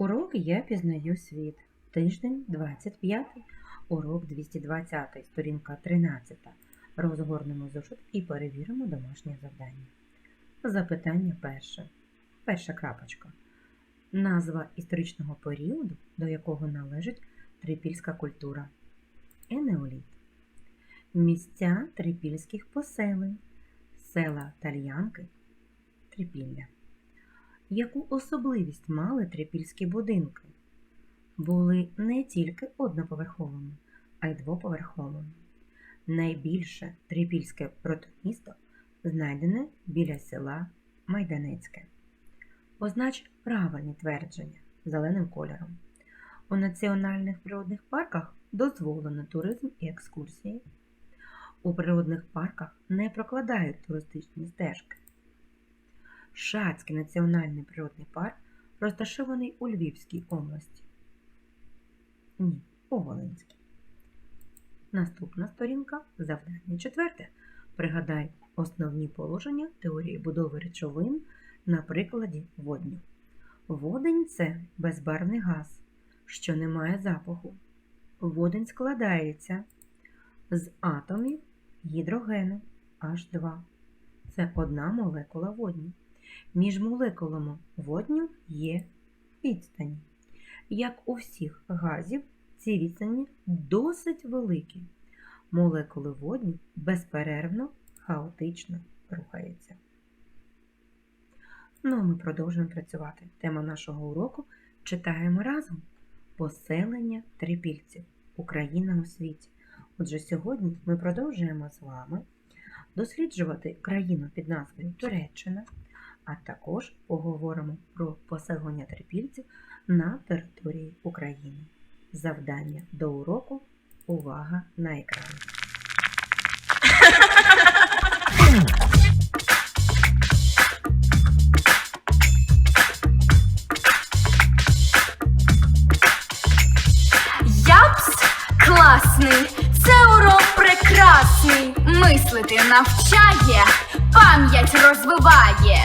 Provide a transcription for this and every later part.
Урок Я пізнаю світ. Тиждень 25, урок 220, сторінка 13. Розгорнемо зошит і перевіримо домашнє завдання. Запитання перше. Перша крапочка. Назва історичного періоду, до якого належить трипільська культура. Енеоліт. Місця трипільських поселень. Села Тальянки. Трипілля. Яку особливість мали трипільські будинки? Були не тільки одноповерховими, а й двоповерховими. Найбільше трипільське протомісто знайдене біля села Майданецьке. Означ правильні твердження зеленим кольором. У національних природних парках дозволено туризм і екскурсії. У природних парках не прокладають туристичні стежки. Шацький національний природний парк розташований у Львівській області. Ні, у Волинській. Наступна сторінка завдання четверте. Пригадай основні положення теорії будови речовин на прикладі водню. Водень це безбарвний газ, що не має запаху. Водень складається з атомів гідрогену H2. Це одна молекула водню. Між молекулами водню є відстані. Як у всіх газів, ці відстані досить великі. Молекули водню безперервно, хаотично рухаються. Ну, а ми продовжуємо працювати. Тема нашого уроку читаємо разом Поселення трипільців. Україна у світі. Отже, сьогодні ми продовжуємо з вами досліджувати країну під назвою Туреччина, а також поговоримо про поселення трипільців на території України. Завдання до уроку. Увага на екран. Япс класний, це урок прекрасний. Мислити навчає, пам'ять розвиває.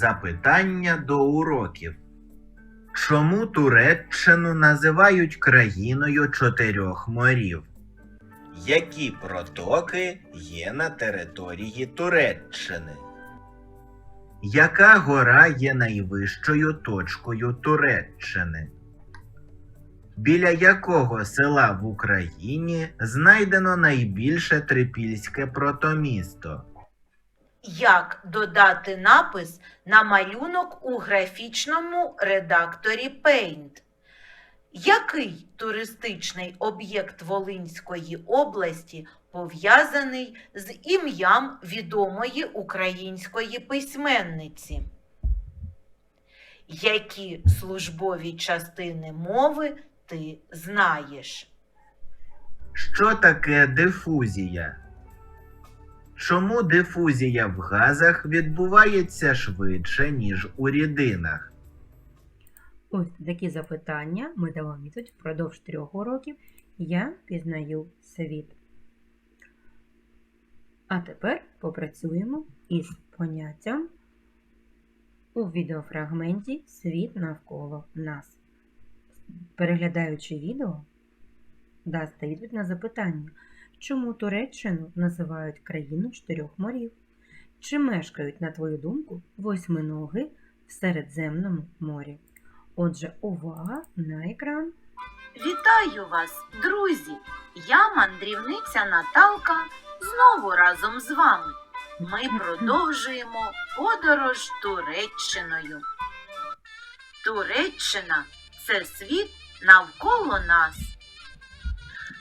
Запитання до уроків. Чому Туреччину називають країною чотирьох морів? Які протоки є на території Туреччини? Яка гора є найвищою точкою Туреччини? Біля якого села в Україні знайдено найбільше трипільське протомісто? Як додати напис на малюнок у графічному редакторі Paint? Який туристичний об'єкт Волинської області пов'язаний з ім'ям відомої української письменниці? Які службові частини мови ти знаєш? Що таке дифузія? Чому дифузія в газах відбувається швидше, ніж у рідинах? Ось такі запитання ми дамо відповідь впродовж трьох уроків. Я пізнаю світ. А тепер попрацюємо із поняттям у відеофрагменті Світ навколо нас. Переглядаючи відео, дасте відповідь на запитання, чому Туреччину називають країну чотирьох морів? Чи мешкають, на твою думку, восьминоги в Середземному морі? Отже, увага на екран. Вітаю вас, друзі! Я мандрівниця Наталка знову разом з вами. Ми продовжуємо подорож Туреччиною. Туреччина це світ навколо нас.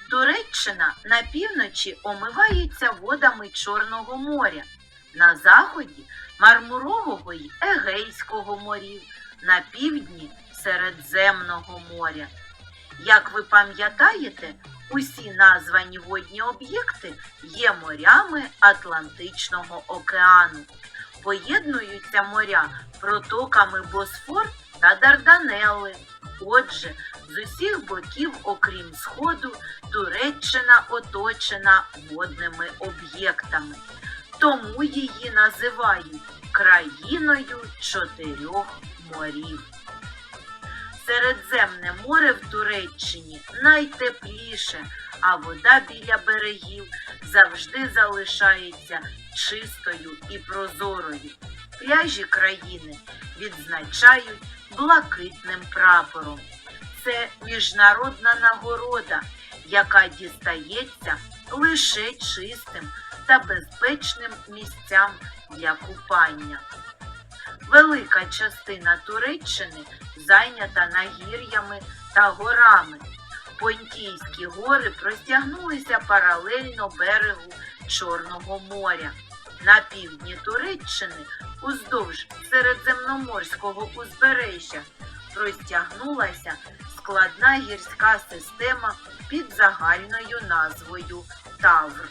Туреччина на півночі омивається водами Чорного моря. На заході Мармурового й Егейського морів, на півдні Середземного моря. Як ви пам'ятаєте, усі названі водні об'єкти є морями Атлантичного океану. Поєднуються моря протоками Босфор та Дарданелли. Отже, з усіх боків, окрім сходу, Туреччина оточена водними об'єктами. Тому її називають країною чотирьох морів. Середземне море в Туреччині найтепліше, а вода біля берегів завжди залишається чистою і прозорою. Пляжі країни відзначають блакитним прапором. Це міжнародна нагорода, яка дістається лише чистим та безпечним місцям для купання. Велика частина Туреччини зайнята нагір'ями та горами. Понтійські гори простягнулися паралельно берегу Чорного моря. На півдні Туреччини уздовж середземноморського узбережжя простягнулася складна гірська система під загальною назвою Тавр.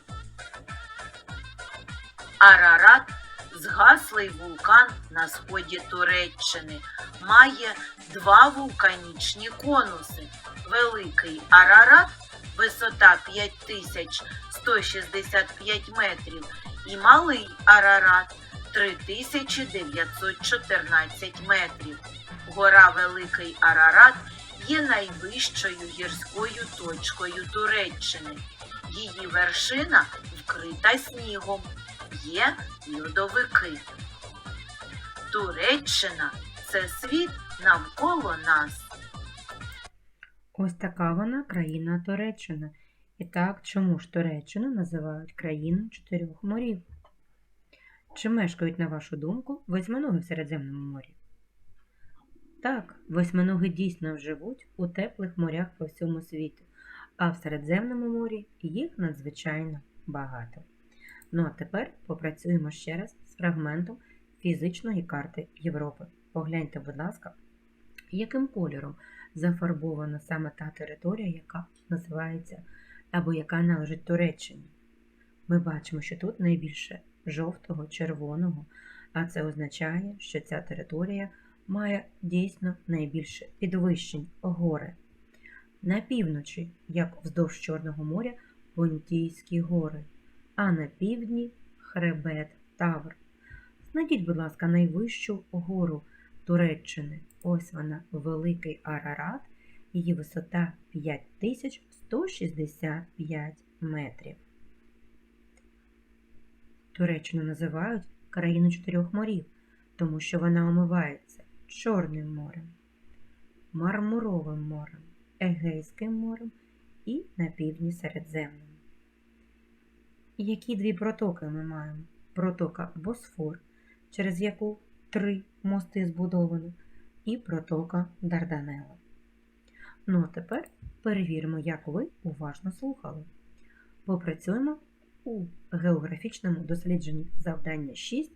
Арарат згаслий вулкан на сході Туреччини, має два вулканічні конуси. Великий Арарат, висота 5165 метрів, і малий Арарат 3914 метрів. Гора Великий Арарат є найвищою гірською точкою Туреччини. Її вершина вкрита снігом. Є льодовики. Туреччина це світ навколо нас. Ось така вона країна Туреччина. І так, чому ж Туреччину називають країною чотирьох морів? Чи мешкають, на вашу думку, восьминоги в Середземному морі? Так, восьминоги дійсно живуть у теплих морях по всьому світу, а в Середземному морі їх надзвичайно багато. Ну а тепер попрацюємо ще раз з фрагментом фізичної карти Європи. Погляньте, будь ласка, яким кольором зафарбована саме та територія, яка називається або яка належить Туреччині. Ми бачимо, що тут найбільше жовтого, червоного, а це означає, що ця територія має дійсно найбільше підвищень гори. На півночі, як вздовж Чорного моря, Понтійські гори, а на півдні хребет Тавр. Знайдіть, будь ласка, найвищу гору Туреччини. Ось вона, Великий Арарат, її висота 5165 метрів. Туреччину називають країну чотирьох морів, тому що вона омивається Чорним морем, Мармуровим морем, Егейським морем і на півдні Середземним. Які дві протоки ми маємо? Протока Босфор, через яку три мости збудовано, і протока Дарданелла. Ну а тепер перевіримо, як ви уважно слухали. Попрацюємо у географічному дослідженні завдання 6.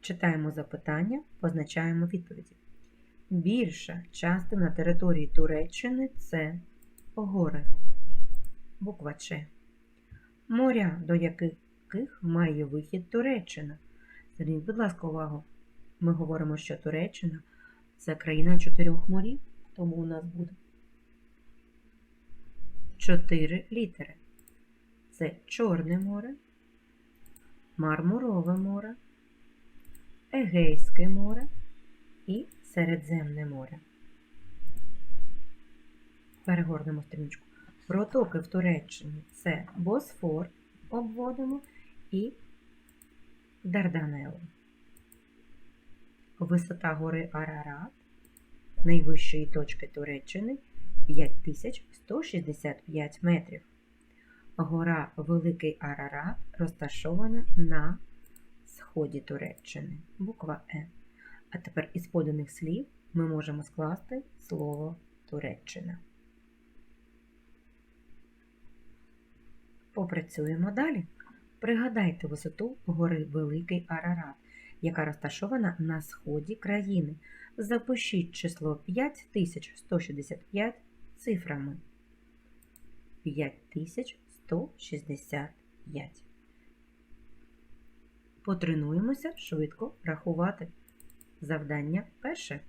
Читаємо запитання, позначаємо відповіді. Більша частина території Туреччини це гори. Буква Ч. Моря, до яких має вихід Туреччина. Зверніть, будь ласка, увагу. Ми говоримо, що Туреччина це країна чотирьох морів, тому у нас буде чотири літери. Це Чорне море, Мармурове море, Егейське море і Середземне море. Перегорнемо стрічку. Протоки в Туреччині це Босфор, обводимо, і Дарданелли. Висота гори Арарат, найвищої точки Туреччини 5165 метрів. Гора Великий Арарат розташована на сході Туреччини. Буква Е. А тепер із поданих слів ми можемо скласти слово Туреччина. Попрацюємо далі. Пригадайте висоту гори Великий Арарат. яка розташована на сході країни. Запишіть число 5165 цифрами. 5165. Потренуємося швидко рахувати. Завдання перше.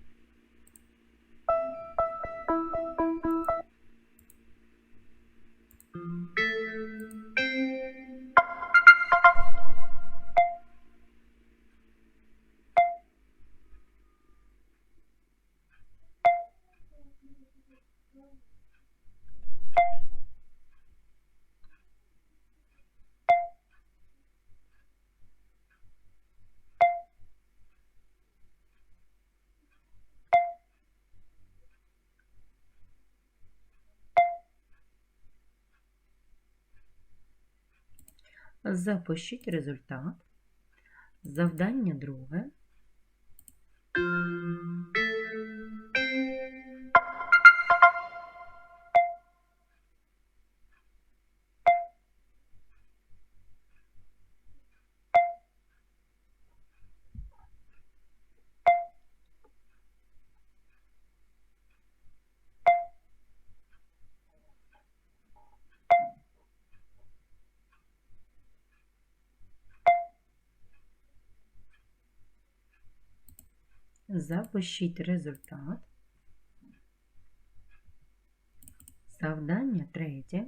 Запишіть результат. Завдання друге. Запишіть результат. Завдання третє.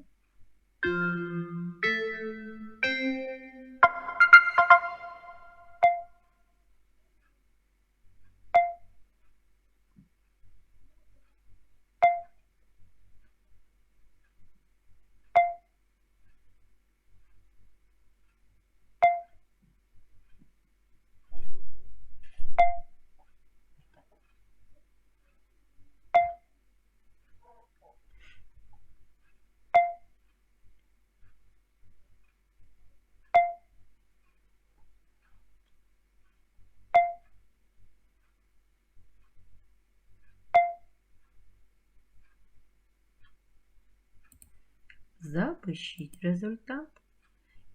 Запишіть результат.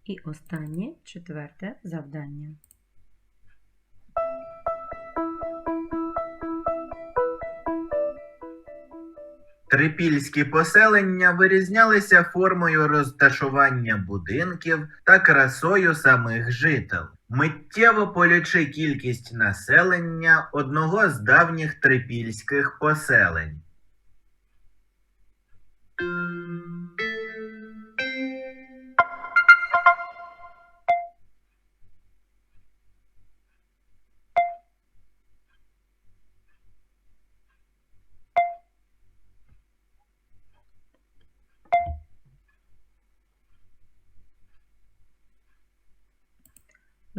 І останнє четверте завдання. Трипільські поселення вирізнялися формою розташування будинків та красою самих жител. Миттєво полічи кількість населення одного з давніх трипільських поселень.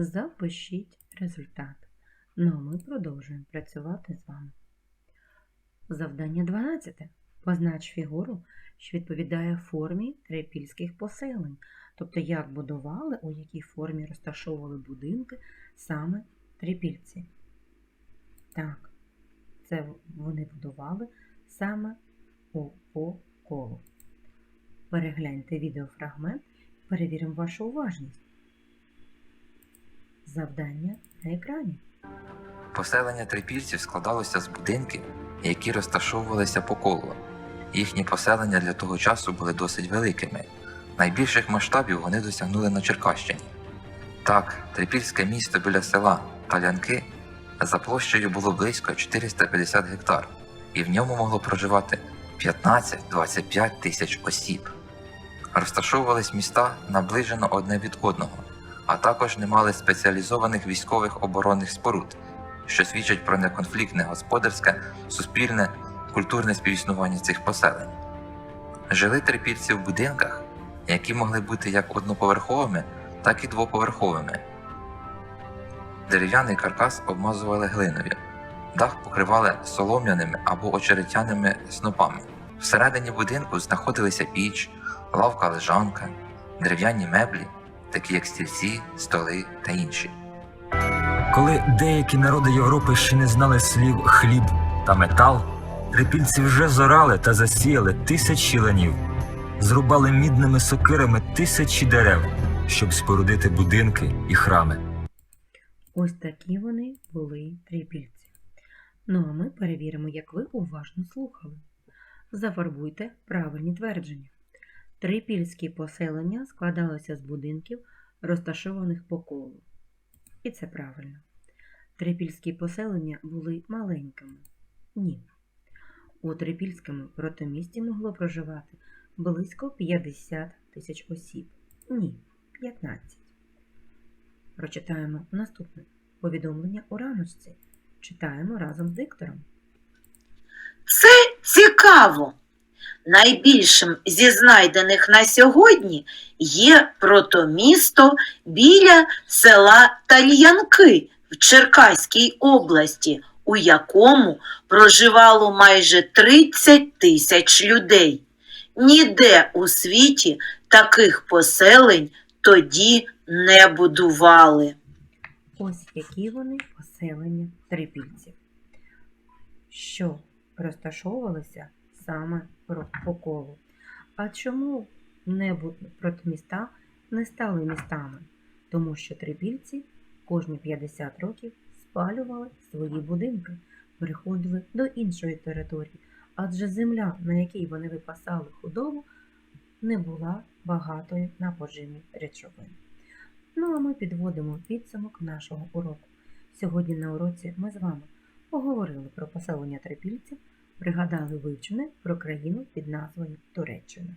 Запишіть результат. Ну, а ми продовжуємо працювати з вами. Завдання 12. Познач фігуру, що відповідає формі трипільських поселень. Тобто, як будували, у якій формі розташовували будинки саме трипільці. Так, це вони будували саме у по. Перегляньте відеофрагмент перевіримо вашу уважність. Завдання на екрані. Поселення трипільців складалося з будинків, які розташовувалися по колу. Їхні поселення для того часу були досить великими. Найбільших масштабів вони досягнули на Черкащині. Так, трипільське місто біля села Талянки за площею було близько 450 гектар, і в ньому могло проживати 15-25 тисяч осіб. Розташовувались міста наближено одне від одного, а також не мали спеціалізованих військових оборонних споруд, що свідчать про неконфліктне господарське, суспільне, культурне співіснування цих поселень. Жили трипільці в будинках, які могли бути як одноповерховими, так і двоповерховими. Дерев'яний каркас обмазували глиною, дах покривали солом'яними або очеретяними снопами. Всередині будинку знаходилися піч, лавка лежанка, дерев'яні меблі, такі як стільці, столи та інші. Коли деякі народи Європи ще не знали слів хліб та метал, трипільці вже зорали та засіяли тисячі ланів, зрубали мідними сокирами тисячі дерев, щоб спорудити будинки і храми. Ось такі вони були трипільці. Ну а ми перевіримо, як ви уважно слухали. Зафарбуйте правильні твердження. Трипільські поселення складалися з будинків, розташованих по колу. І це правильно. Трипільські поселення були маленькими. Ні. У Трипільському протомісті могло проживати близько 50 тисяч осіб. Ні, 15. Прочитаємо наступне повідомлення у раночці. Читаємо разом з диктором. Це цікаво. Найбільшим зі знайдених на сьогодні є протомісто біля села Тальянки в Черкаській області, у якому проживало майже 30 тисяч людей. Ніде у світі таких поселень тоді не будували. Ось які вони поселення трипільців, що розташовувалися саме по колу. А чому небо протоміста не стали містами? Тому що трипільці кожні 50 років спалювали свої будинки, переходили до іншої території, адже земля, на якій вони випасали худобу, не була багатою на поживні речовини. Ну а ми підводимо підсумок нашого уроку. Сьогодні на уроці ми з вами поговорили про поселення трипільців, пригадали вивчене про країну під назвою Туреччина.